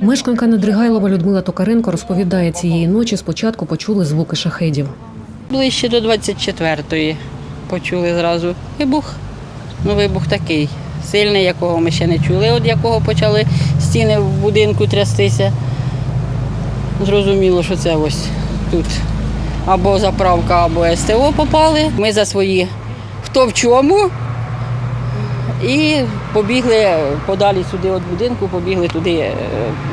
Мешканка Недригайлова Людмила Токаренко розповідає, цієї ночі спочатку почули звуки шахедів. Ближче до 24-ї почули зразу вибух. Ну, вибух такий сильний, якого ми ще не чули, от якого почали стіни в будинку трястися. Зрозуміло, що це ось тут або заправка, або СТО попали. Ми за свої хто в чому. І побігли подалі сюди від будинку, побігли туди е,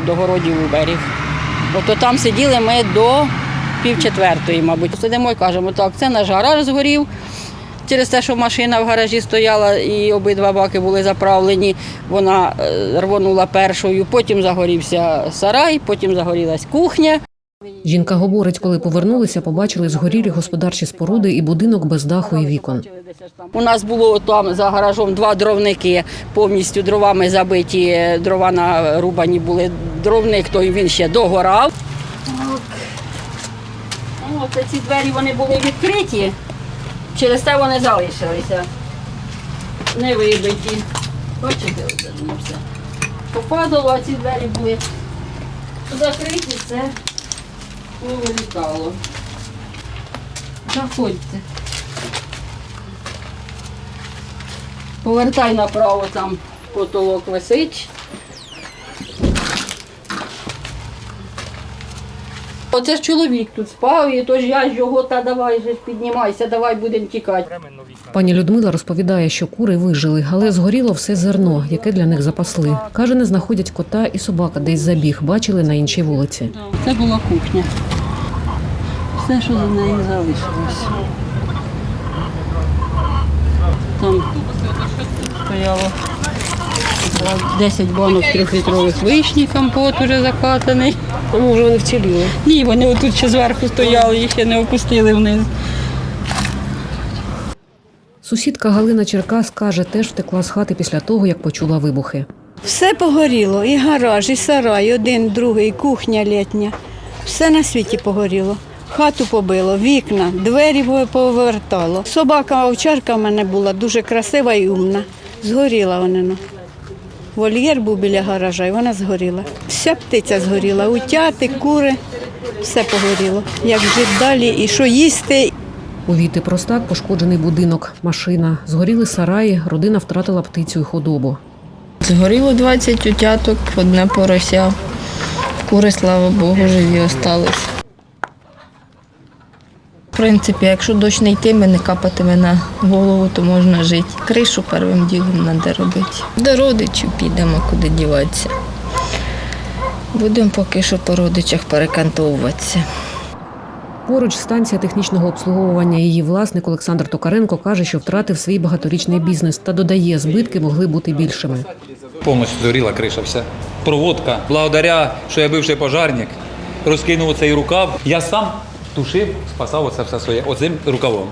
до городів у берег. Ото там сиділи ми до пів четвертої, мабуть. Сидимо і кажемо, так, це наш гараж згорів. Через те, що машина в гаражі стояла і обидва баки були заправлені, вона е, рвонула першою, потім загорівся сарай, потім загорілась кухня. Жінка говорить, коли повернулися, побачили згорілі господарчі споруди і будинок без даху і вікон. У нас було там за гаражом два дровники, повністю дровами забиті, дрова нарубані були. Дровник, той він ще догорав. Оце ці двері вони були відкриті, через те вони залишилися. Не вибиті. Бачите, оце все. Попадало, а ці двері були закриті, це повилітало. Заходьте. Повертай направо, там потолок висить. Оце ж чоловік тут спав, і тож я ж його, та давай же ж піднімайся, давай будемо тікати. Пані Людмила розповідає, що кури вижили, але згоріло все зерно, яке для них запасли. Каже, не знаходять кота і собака десь забіг, бачили на іншій вулиці. Це була кухня. Все, що за нею залишилось. Там стояло 10 банок трьохлітрових вишні, компот уже закатаний. Може, вони вціліли. Ні, вони отут ще зверху стояли, їх ще не опустили вниз. Сусідка Галина Черкас каже, теж втекла з хати після того, як почула вибухи. Все погоріло, і гараж, і сарай, один, другий, кухня літня. Все на світі погоріло. Хату побило, вікна, двері повертало. Собака овчарка в мене була дуже красива і умна. Згоріла вона. ну. Вольєр був біля гаража, і вона згоріла. Вся птиця згоріла, утяти, кури, все погоріло. Як жити далі і що їсти, У Віти Простак пошкоджений будинок, машина. Згоріли сараї, родина втратила птицю і худобу. Згоріло 20 утяток, одне порося. Кури, слава Богу, живі остались. В принципі, якщо дощ не йтиме, не капатиме на голову, то можна жити. Кришу первим ділом треба робити. До родичів підемо, куди діватися. Будемо поки що по родичах перекантовуватися. Поруч станція технічного обслуговування. Її власник Олександр Токаренко каже, що втратив свій багаторічний бізнес та додає, збитки могли бути більшими. Повністю згоріла криша, все. Проводка. Благодаря, що я бивший пожарник, розкинув цей рукав. Я сам тушив, спасав оце все своє оцим рукавом.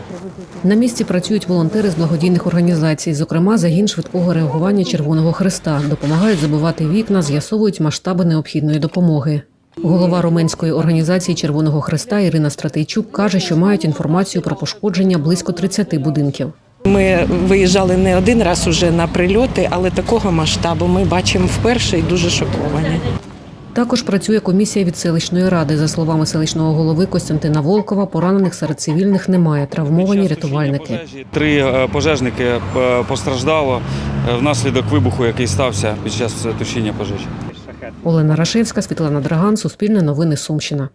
На місці працюють волонтери з благодійних організацій, зокрема загін швидкого реагування Червоного Христа, допомагають забивати вікна, з'ясовують масштаби необхідної допомоги. Голова Роменської організації Червоного Христа Ірина Стратейчук каже, що мають інформацію про пошкодження близько 30 будинків. Ми виїжджали не один раз уже на прильоти, але такого масштабу ми бачимо вперше і дуже шоковані. Також працює комісія від селищної ради. За словами селищного голови Костянтина Волкова, поранених серед цивільних немає. Травмовані рятувальники. Три е, пожежники е, постраждало е, внаслідок вибуху, який стався під час тушіння пожежі. Олена Рашевська, Світлана Драган, Суспільне новини Сумщина.